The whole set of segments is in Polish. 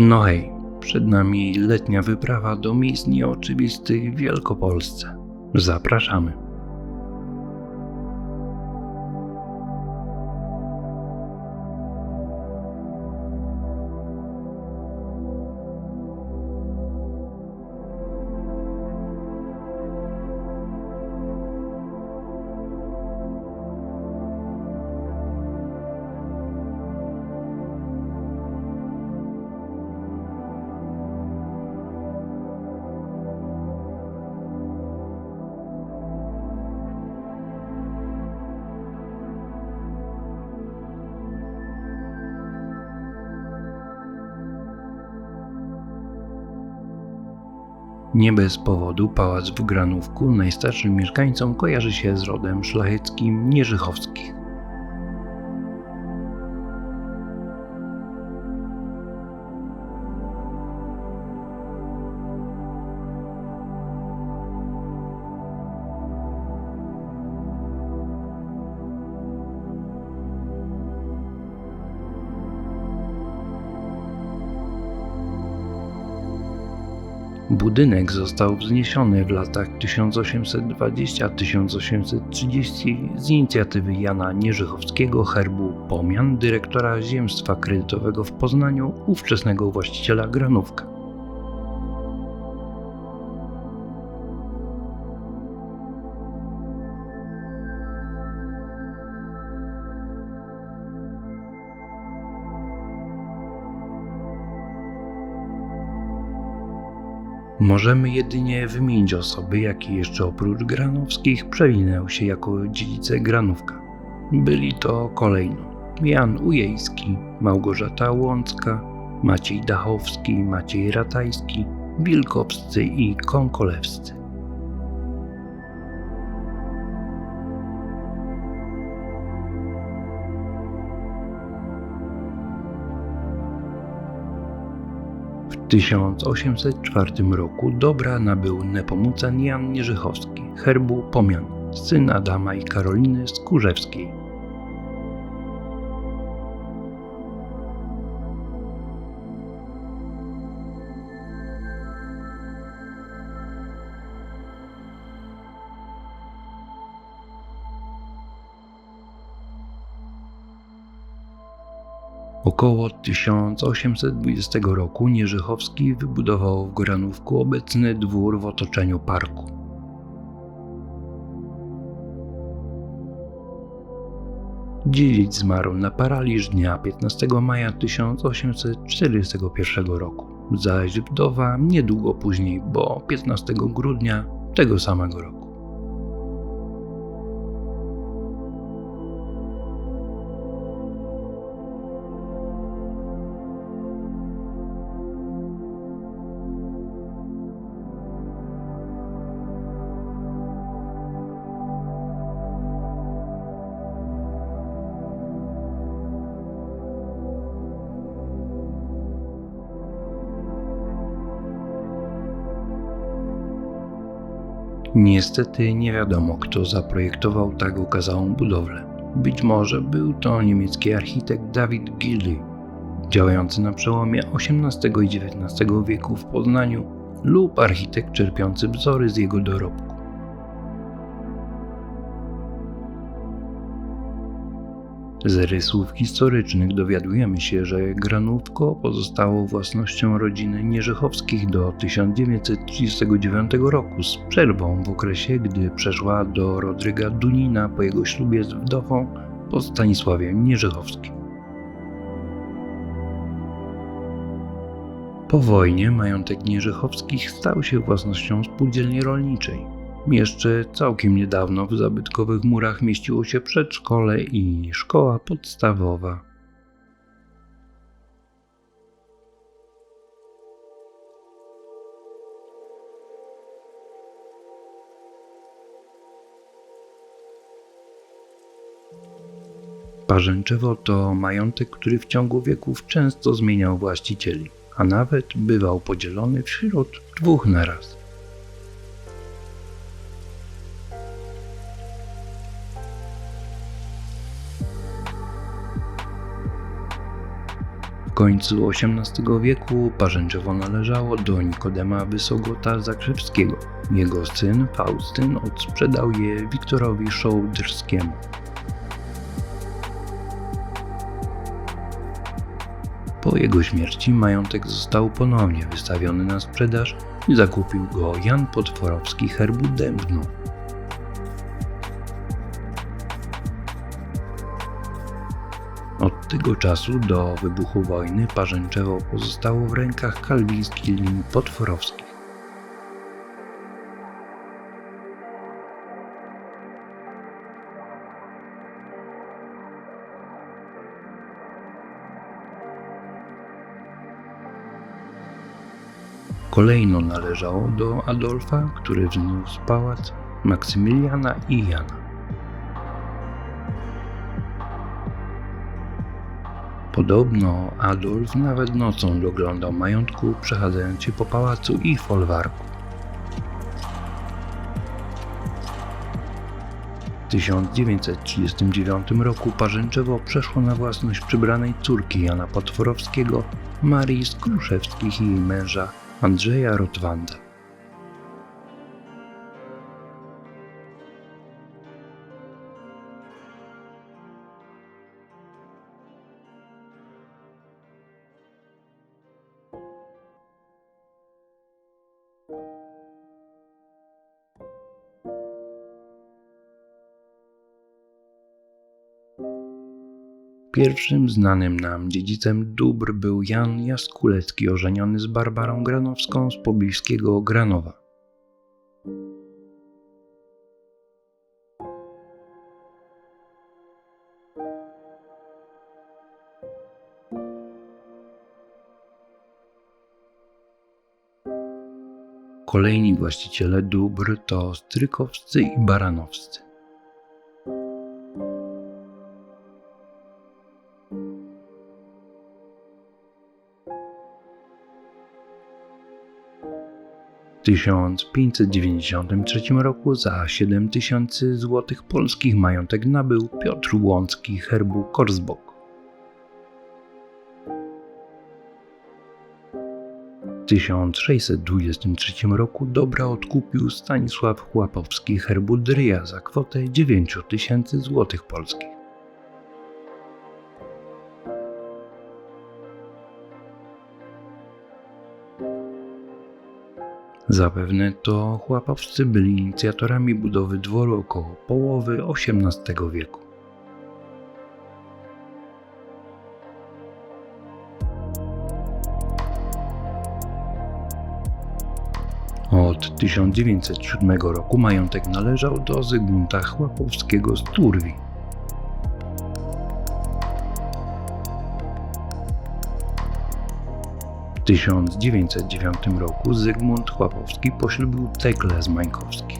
No hej, przed nami letnia wyprawa do miejsc nieoczywistych w Wielkopolsce. Zapraszamy. Nie bez powodu pałac w Granówku najstarszym mieszkańcom kojarzy się z rodem szlacheckim Nierzychowskich. Budynek został wzniesiony w latach 1820-1830 z inicjatywy Jana Nierzychowskiego herbu Pomian, dyrektora Ziemstwa Kredytowego w Poznaniu, ówczesnego właściciela Granówka. Możemy jedynie wymienić osoby, jakie jeszcze oprócz Granowskich przewinęły się jako dziedzice Granówka. Byli to kolejno Jan Ujejski, Małgorzata Łącka, Maciej Dachowski, Maciej Ratajski, Wilkowscy i Konkolewscy. 1804 roku dobra nabył Nepomucen Jan Nierzychowski, herbu Pomian, syn Adama i Karoliny Skórzewskiej. Około 1820 roku Nierzychowski wybudował w Goranówku obecny dwór w otoczeniu parku. Dziedzic zmarł na paraliż dnia 15 maja 1841 roku, zaś wdowa niedługo później, bo 15 grudnia tego samego roku. Niestety nie wiadomo, kto zaprojektował tak okazałą budowlę. Być może był to niemiecki architekt David Gilly, działający na przełomie XVIII i XIX wieku w Poznaniu, lub architekt czerpiący wzory z jego dorobku. Z rysów historycznych dowiadujemy się, że Granówko pozostało własnością rodziny Nierzychowskich do 1939 roku z przerwą w okresie, gdy przeszła do Rodryga Dunina po jego ślubie z wdową pod Stanisławiem Nierzychowskim. Po wojnie majątek Nierzychowskich stał się własnością spółdzielni rolniczej. Jeszcze całkiem niedawno w zabytkowych murach mieściło się przedszkole i szkoła podstawowa. Parzęczewo to majątek, który w ciągu wieków często zmieniał właścicieli, a nawet bywał podzielony wśród dwóch naraz. Końcu XVIII wieku Parzęczewo należało do Nikodema Wysogota Zakrzewskiego. Jego syn Faustyn odsprzedał je Wiktorowi Szołdrskiemu. Po jego śmierci majątek został ponownie wystawiony na sprzedaż i zakupił go Jan Potworowski herbu Dębnu. Tego czasu do wybuchu wojny Parzęczewo pozostało w rękach kalwińskich linii potworowskich. Kolejno należało do Adolfa, który wzniósł pałac Maksymiliana i Jana. Podobno Adolf nawet nocą doglądał majątku, przechadzając się po pałacu i folwarku. W 1939 roku Parzęczewo przeszło na własność przybranej córki Jana Potworowskiego, Marii Skruszewskich i jej męża Andrzeja Rotwanda. Pierwszym znanym nam dziedzicem dóbr był Jan Jaskulecki, ożeniony z Barbarą Granowską z pobliskiego Granowa. Kolejni właściciele dóbr to Strykowscy i Baranowscy. W 1593 roku za 7 tysięcy złotych polskich majątek nabył Piotr Łącki herbu Korsbok. W 1623 roku dobra odkupił Stanisław Chłapowski herbu Dryja za kwotę 9 tysięcy złotych polskich. Zapewne to chłapowscy byli inicjatorami budowy dworu około połowy XVIII wieku. Od 1907 roku majątek należał do Zygmunta Chłapowskiego z Turwi. 1909 roku Zygmunt Chłapowski poślubił Teklę z Mańkowskich.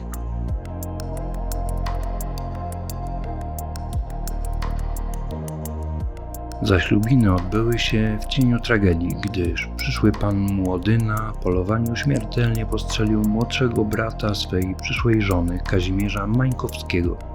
Zaślubiny odbyły się w cieniu tragedii, gdyż przyszły pan młody na polowaniu śmiertelnie postrzelił młodszego brata swej przyszłej żony Kazimierza Mańkowskiego.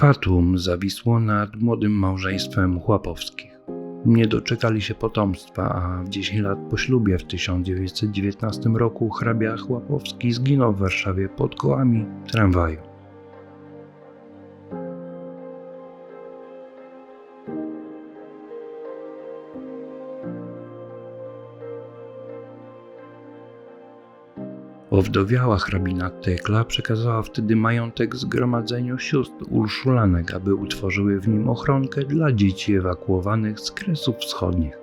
Fatum zawisło nad młodym małżeństwem Chłapowskich. Nie doczekali się potomstwa, a w 10 lat po ślubie w 1919 roku hrabia Chłapowski zginął w Warszawie pod kołami tramwaju. Owdowiała hrabina Tekla przekazała wtedy majątek zgromadzeniu sióstr Urszulanek, aby utworzyły w nim ochronkę dla dzieci ewakuowanych z Kresów Wschodnich.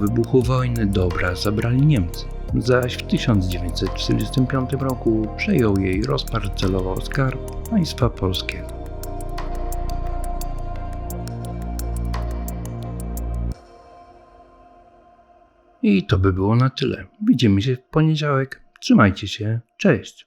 Wybuchu wojny dobra zabrali Niemcy, zaś w 1945 roku przejął jej rozparcelował skarb państwa polskiego. I to by było na tyle. Widzimy się w poniedziałek. Trzymajcie się. Cześć.